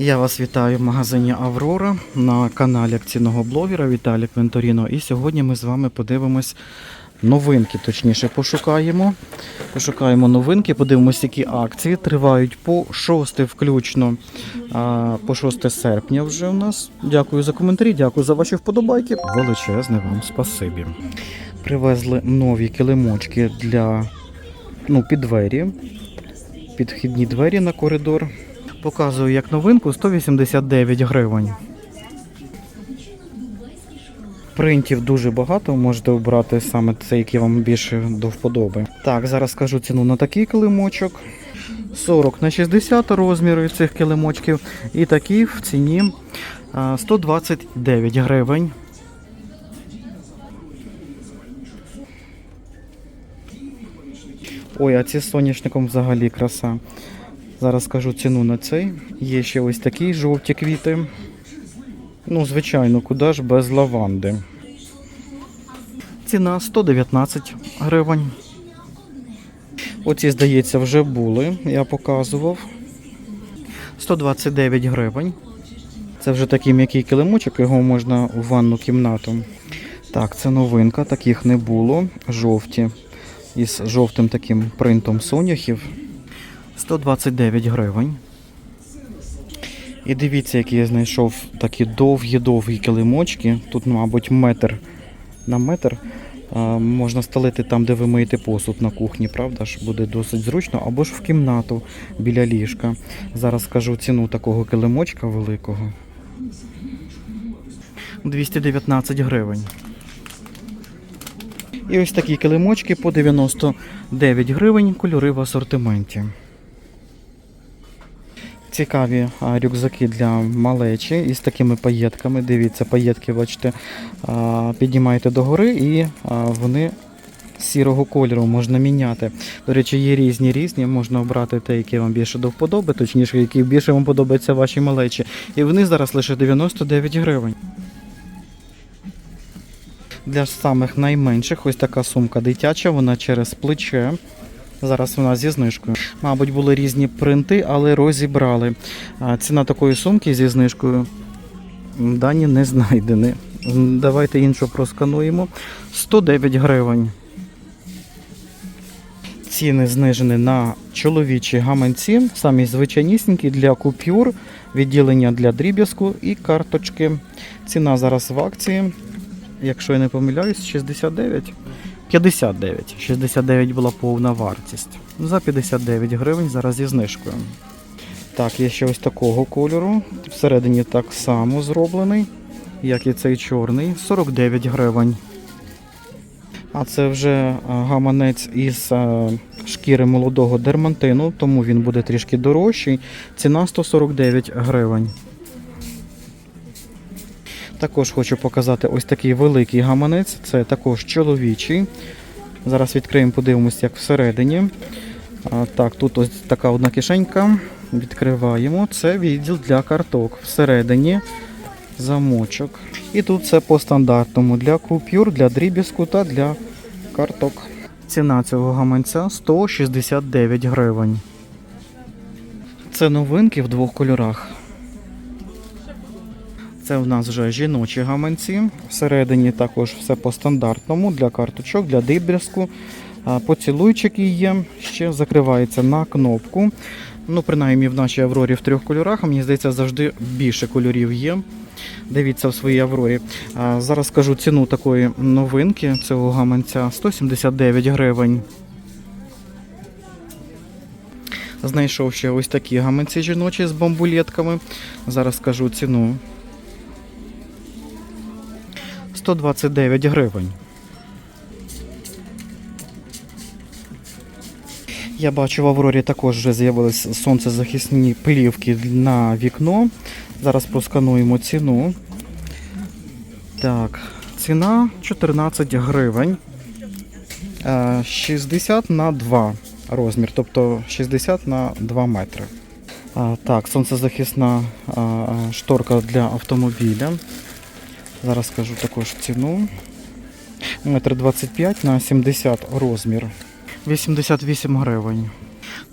Я вас вітаю в магазині Аврора на каналі акційного блогера Віталік Венторіно. І сьогодні ми з вами подивимось новинки, точніше, пошукаємо. Пошукаємо новинки, подивимось, які акції тривають по 6 включно, по 6 серпня вже у нас. Дякую за коментарі, дякую за ваші вподобайки. Величезне вам спасибі. Привезли нові килимочки для ну, під двері, підхідні двері на коридор. Показую як новинку 189 гривень. Принтів дуже багато, можете обрати саме цей, який вам більше до вподоби. Так, зараз скажу ціну на такий килимочок. 40 на 60 розміри цих килимочків. І такий в ціні 129 гривень. Ой, а ці з соняшником взагалі краса. Зараз скажу ціну на цей. Є ще ось такі жовті квіти. Ну, звичайно, куди ж без лаванди. Ціна 119 гривень. Оці, здається, вже були, я показував. 129 гривень. Це вже такий м'який килимочок, його можна у ванну кімнату. Так, це новинка, таких не було. Жовті. Із жовтим таким принтом соняхів. 129 гривень. І дивіться, які я знайшов такі довгі-довгі килимочки. Тут, мабуть, метр на метр. Можна стелити там, де ви миєте посуд на кухні, правда ж? Буде досить зручно, або ж в кімнату біля ліжка. Зараз скажу ціну такого килимочка великого. 219 гривень. І ось такі килимочки по 99 гривень, кольори в асортименті. Цікаві рюкзаки для малечі із такими паєтками. Дивіться, паєтки, бачите, піднімаєте догори і вони сірого кольору можна міняти. До речі, є різні різні. Можна обрати те, яке вам більше до вподоби, точніше, який більше вам подобається вашій малечі. І вони зараз лише 99 гривень. Для самих найменших ось така сумка дитяча, вона через плече. Зараз вона зі знижкою. Мабуть, були різні принти, але розібрали. Ціна такої сумки зі знижкою дані не знайдені. Давайте іншу проскануємо. 109 гривень. Ціни знижені на чоловічі гаманці, самі звичайнісінькі для купюр, відділення для дріб'язку і карточки. Ціна зараз в акції, якщо я не помиляюсь, 69. 59. 69 була повна вартість. За 59 гривень зараз зі знижкою. Так, є ще ось такого кольору. Всередині так само зроблений, як і цей чорний. 49 гривень. А це вже гаманець із шкіри молодого дермантину, тому він буде трішки дорожчий. Ціна 149 гривень. Також хочу показати ось такий великий гаманець. Це також чоловічий. Зараз відкриємо, подивимося, як всередині. Так, тут ось така одна кишенька. Відкриваємо. Це відділ для карток. Всередині замочок. І тут все по стандартному для купюр, для дріб'язку та для карток. Ціна цього гаманця 169 гривень. Це новинки в двох кольорах. Це в нас вже жіночі гаманці. Всередині також все по стандартному для карточок, для дріб'язку. А, Поцілуйчики є, ще закривається на кнопку. Ну, принаймні в нашій Аврорі в трьох кольорах, а мені здається, завжди більше кольорів є. Дивіться в своїй Аврорі. Зараз скажу ціну такої новинки цього гаманця 179 гривень. Знайшов ще ось такі гаманці жіночі з бамбулетками. Зараз скажу ціну. 129 гривень. Я бачу, в Аврорі також вже з'явилися сонцезахисні плівки на вікно. Зараз проскануємо ціну. Так, ціна 14 гривень. Е, 60 на 2 розмір, тобто 60 на 2 метри. Так, сонцезахисна а, шторка для автомобіля. Зараз скажу також ціну. Метр 25 на 70 розмір. 88 гривень.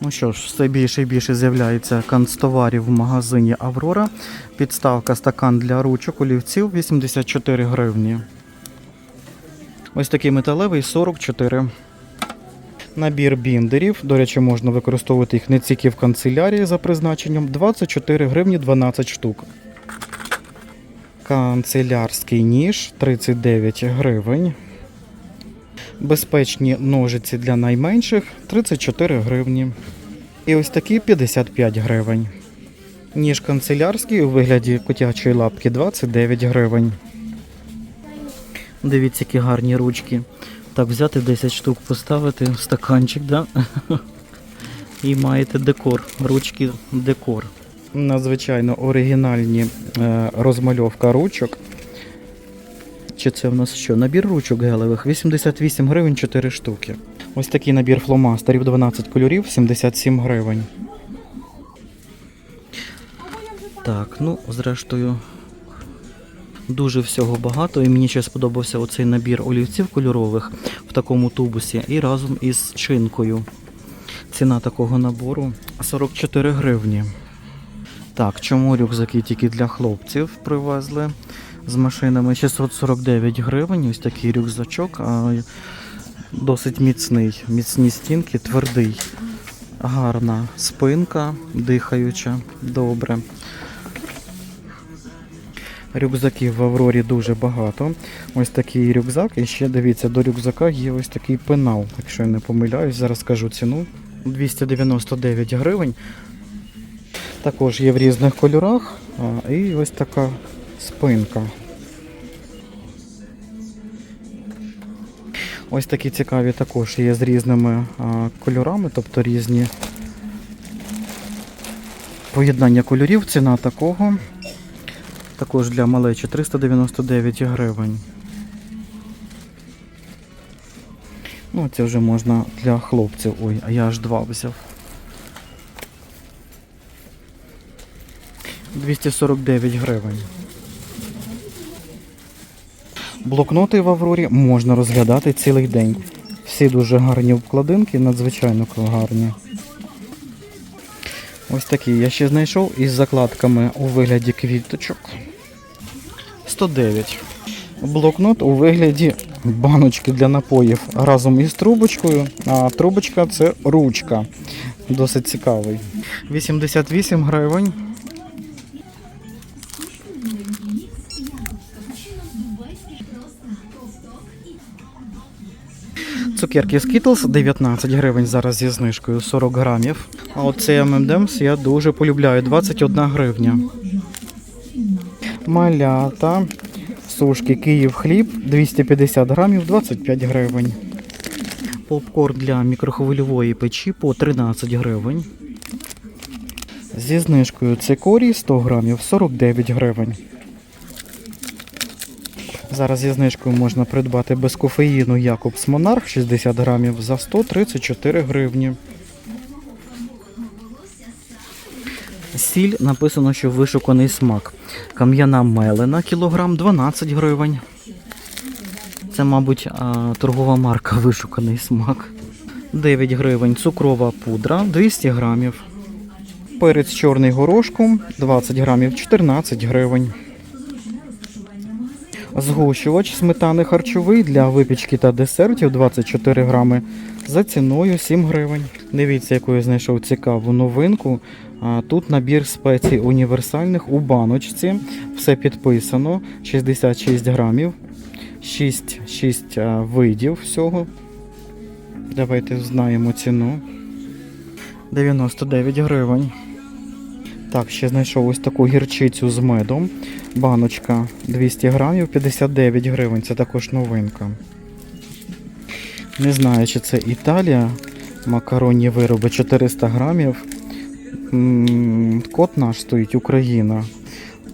Ну що ж, все більше і більше з'являється канцтоварів в магазині Аврора. Підставка стакан для ручок олівців 84 гривні. Ось такий металевий 44. Набір біндерів. До речі, можна використовувати їх не тільки в канцелярії за призначенням. 24 гривні 12 штук. Канцелярський ніж 39 гривень. Безпечні ножиці для найменших 34 гривні. І ось такі 55 гривень. Ніж канцелярський у вигляді котячої лапки 29 гривень. Дивіться, які гарні ручки. Так, взяти 10 штук, поставити в стаканчик, да? І маєте декор. Ручки декор. Надзвичайно оригінальні е, розмальовка ручок. Чи це в нас що? Набір ручок гелевих 88 гривень 4 штуки. Ось такий набір фломастерів 12 кольорів 77 гривень. Так, ну, зрештою, дуже всього багато. І мені ще сподобався оцей набір олівців кольорових в такому тубусі і разом із шинкою. Ціна такого набору 44 гривні. Так, чому рюкзаки тільки для хлопців привезли з машинами? 649 гривень. Ось такий рюкзачок. Досить міцний. Міцні стінки, твердий. Гарна спинка, дихаюча, добре. Рюкзаків в Аврорі дуже багато. Ось такий рюкзак. І ще дивіться, до рюкзака є ось такий пенал. Якщо я не помиляюсь, зараз скажу ціну. 299 гривень. Також є в різних кольорах. І ось така спинка. Ось такі цікаві також є з різними кольорами, тобто різні поєднання кольорів. Ціна такого. Також для малечі 399 гривень. Ну, це вже можна для хлопців. Ой, а я аж два взяв. 249 гривень. Блокноти в Аврорі можна розглядати цілий день. Всі дуже гарні обкладинки, надзвичайно гарні. Ось такі я ще знайшов із закладками у вигляді квіточок. 109. Блокнот у вигляді баночки для напоїв разом із трубочкою. А трубочка це ручка. Досить цікавий. 88 гривень. Цукерки Skittles 19 гривень зараз зі знижкою 40 грамів. А оцей M&M's я дуже полюбляю 21 гривня. Малята. Сушки Київ хліб 250 грамів 25 гривень. Попкорн для мікрохвильової печі по 13 гривень. Зі знижкою цикорій 100 грамів 49 гривень. Зараз зі знижкою можна придбати без кофеїну Якобс Монарх 60 грамів за 134 гривні. Сіль написано, що вишуканий смак. Кам'яна мелена кілограм 12 гривень. Це, мабуть, торгова марка вишуканий смак. 9 гривень цукрова пудра 200 грамів. Перець чорний горошком 20 грамів 14 гривень. Згущувач сметани харчовий для випічки та десертів 24 грами за ціною 7 гривень. Дивіться, яку я знайшов цікаву новинку. Тут набір спецій універсальних у баночці. Все підписано. 66 грамів, 6, 6 видів всього. Давайте знаємо ціну. 99 гривень. Так, ще знайшов ось таку гірчицю з медом. Баночка 200 грамів, 59 гривень. Це також новинка. Не знаю, чи це Італія. Макаронні вироби 400 грамів. Код наш стоїть Україна.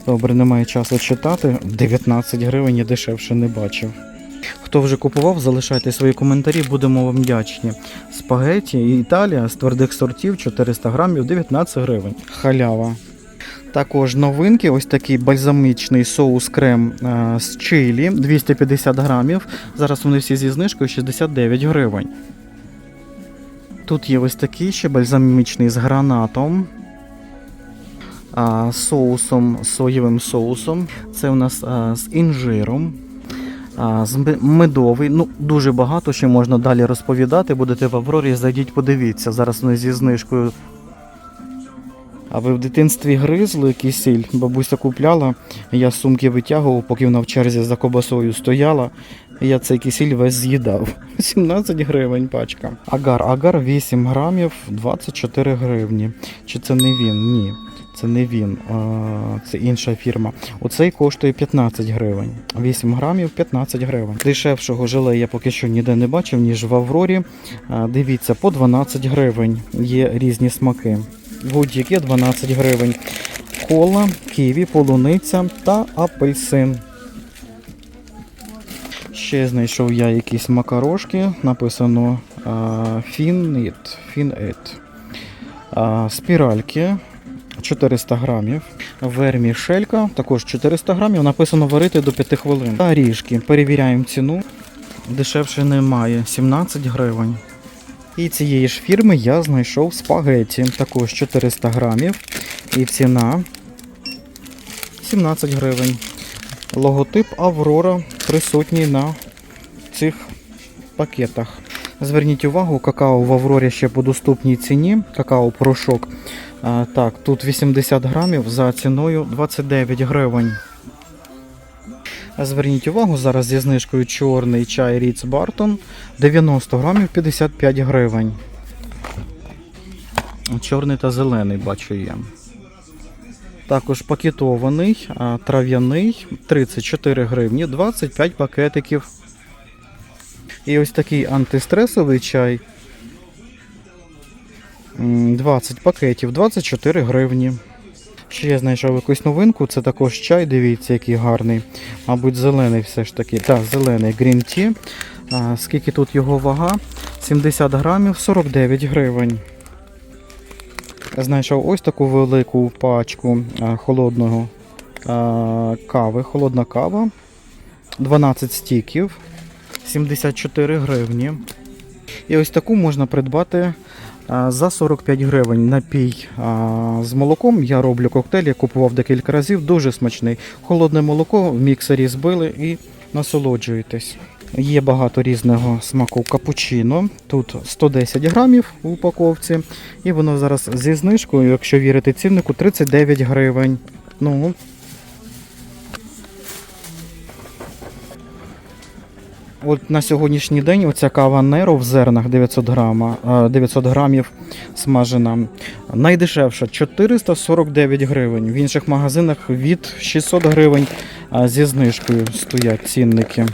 Добре, немає часу читати. 19 гривень я дешевше не бачив. Хто вже купував, залишайте свої коментарі, будемо вам вдячні. Спагеті Італія з твердих сортів 400 грамів 19 гривень. Халява. Також новинки, ось такий бальзамічний соус крем е, з чилі 250 грамів. Зараз вони всі зі знижкою 69 гривень. Тут є ось такий ще бальзамічний з гранатом. Соусом, соєвим соусом. Це у нас а, з інжиром. Медовий. Ну, дуже багато ще можна далі розповідати. Будете в Аврорі, зайдіть, подивіться. Зараз вони зі знижкою. А ви в дитинстві гризли кисіль? Бабуся купляла, я сумки витягував, поки вона в черзі за кобасою стояла. Я цей кисіль весь з'їдав. 17 гривень пачка. Агар, агар 8 грамів, 24 гривні. Чи це не він? Ні. Це не він, це інша фірма. Оцей коштує 15 гривень. 8 грамів 15 гривень. Дешевшого желе я поки що ніде не бачив, ніж в Аврорі. Дивіться, по 12 гривень є різні смаки. Будь-які 12 гривень. Кола, ківі, полуниця та апельсин. Ще знайшов я якісь макарошки. Написано Фініт. Фінет. Спіральки 400 грамів. Вермішелька також 400 грамів. Написано варити до 5 хвилин. Ріжки. Перевіряємо ціну. Дешевше немає. 17 гривень. І цієї ж фірми я знайшов спагеті. Також 400 грамів. І ціна 17 гривень. Логотип Аврора присутній на цих пакетах. Зверніть увагу, какао в Аврорі ще по доступній ціні. Какао-порошок. А, так, тут 80 грамів за ціною 29 гривень. Зверніть увагу, зараз зі знижкою чорний чай Ріц Бартон 90 грамів 55 гривень. Чорний та зелений бачу є. Також пакетований, трав'яний 34 гривні, 25 пакетиків. І ось такий антистресовий чай. М, 20 пакетів, 24 гривні. Ще я знайшов якусь новинку, це також чай, дивіться, який гарний. Мабуть, зелений все ж таки. Так, зелений Green Tea. А, скільки тут його вага? 70 грамів, 49 гривень. Знайшов ось таку велику пачку холодного а, кави. Холодна кава. 12 стіків. 74 гривні. І ось таку можна придбати за 45 гривень. Напій з молоком. Я роблю коктейль, я купував декілька разів, дуже смачний. Холодне молоко в міксері збили і насолоджуєтесь. Є багато різного смаку капучино. Тут 110 грамів в упаковці. І воно зараз зі знижкою, якщо вірити ціннику, 39 гривень. Ну, От на сьогоднішній день оця кава Неро в зернах 900, грама, е, 900 грамів смажена. Найдешевша 449 гривень. В інших магазинах від 600 гривень зі знижкою стоять цінники.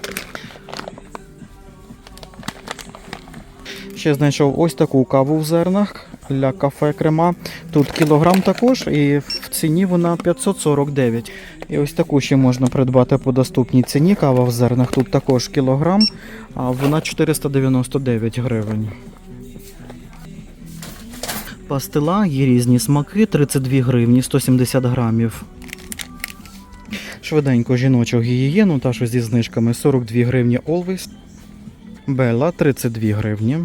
Ще знайшов ось таку каву в зернах для кафе крема. Тут кілограм також, і в ціні вона 549. І ось таку ще можна придбати по доступній ціні. Кава в зернах тут також кілограм, а вона 499 гривень. Пастила є різні смаки, 32 гривні, 170 грамів. Швиденько жіночу гігієну, та що зі знижками 42 гривні Always. Белла 32 гривні.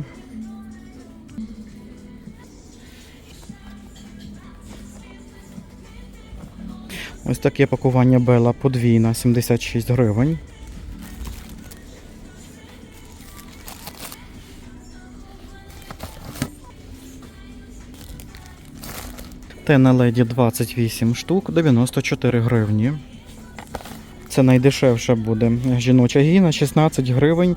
Ось таке пакування Бела подвійна 76 гривень. Тена леді 28 штук, 94 гривні. Це найдешевша буде. Жіноча гіна 16 гривень,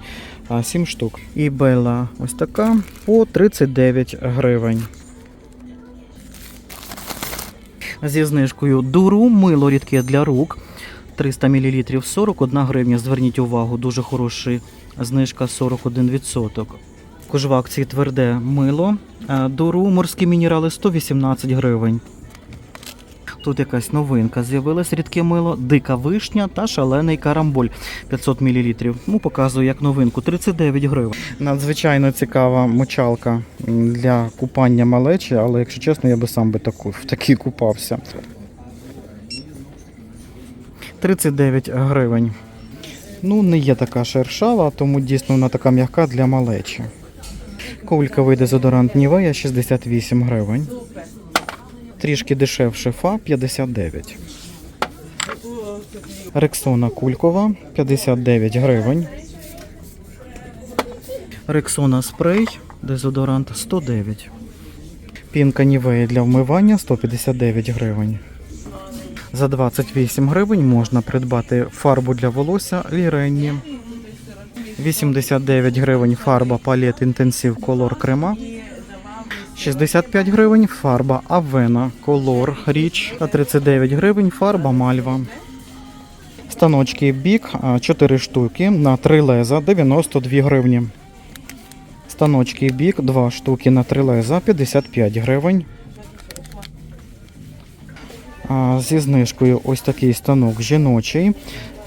7 штук. І Бела ось така по 39 гривень. Зі знижкою дуру, мило рідке для рук. 300 мл 41 гривня. Зверніть увагу, дуже хороша знижка 41%. Також в тверде мило. Е, Дуру, морські мінерали 118 гривень. Тут якась новинка з'явилась рідке мило, дика вишня та шалений карамболь 500 мл. Ну, показую як новинку 39 гривень. Надзвичайно цікава мочалка для купання малечі, але якщо чесно, я би сам би таку, в такій купався. 39 гривень. Ну, не є така шершава, тому дійсно вона така м'яка для малечі. Кульковий дезодорант Нівея 68 гривень. Трішки дешевше фа 59. Рексона кулькова 59 гривень. Рексона спрей, дезодорант 109. Пінка Нівея для вмивання 159 гривень. За 28 гривень можна придбати фарбу для волосся Ліренні. 89 гривень фарба палет інтенсив колор крема. 65 гривень фарба Авена колор річ та 39 гривень фарба Мальва. Станочки бік 4 штуки на 3 леза 92 гривні. Станочки бік 2 штуки на 3 леза 55 гривень. Зі знижкою ось такий станок жіночий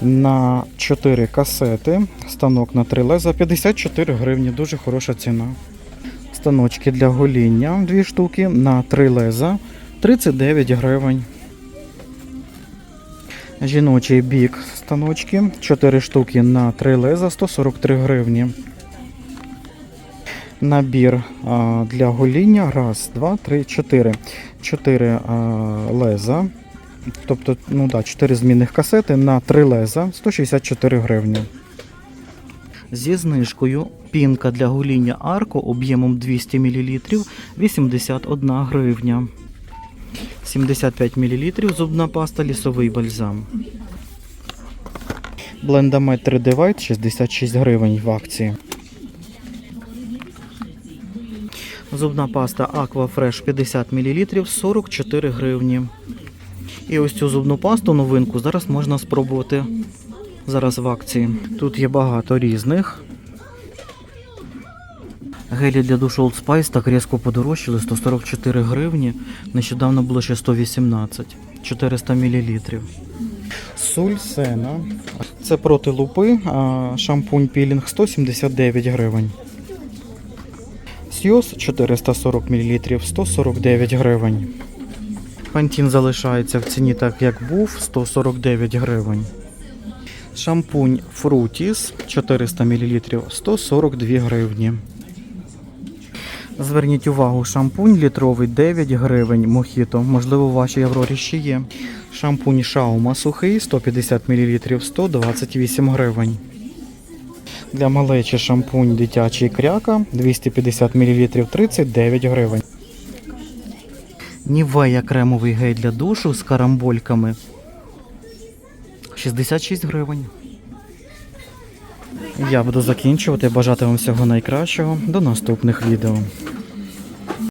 на 4 касети. Станок на 3 леза 54 гривні. Дуже хороша ціна. Станочки для гоління 2 штуки на 3 леза 39 гривень. Жіночий бік станочки 4 штуки на 3 леза 143 гривні. Набір а, для гоління. Раз, два, три, чотири. Чотири а, леза. Тобто, ну да, 4 змінних касети на 3 леза 164 гривні. Зі знижкою пінка для гоління арко об'ємом 200 мл 81 гривня. 75 мл зубна паста лісовий бальзам. Блендамет 3 White 66 гривень в акції. Зубна паста Aqua Fresh 50 мл 44 гривні. І ось цю зубну пасту новинку зараз можна спробувати. Зараз в акції. Тут є багато різних. Гелі для душу Old Spice так різко подорожчали 144 гривні. Нещодавно було ще 118, 400 мл. Сульсена. Це проти лупи, шампунь пілінг 179 гривень. Сйоз 440 мл 149 гривень. Пантін залишається в ціні так, як був 149 гривень. Шампунь Frutis 400 мл 142 гривні. Зверніть увагу, шампунь літровий 9 гривень Мохіто. Можливо, в вашій Аврорі ще є. Шампунь Шаума сухий 150 мл 128 гривень. Для малечі шампунь дитячий кряка 250 мл 39 гривень. Нівея кремовий гель для душу з карамбольками 66 гривень. Я буду закінчувати. Бажати вам всього найкращого. До наступних відео.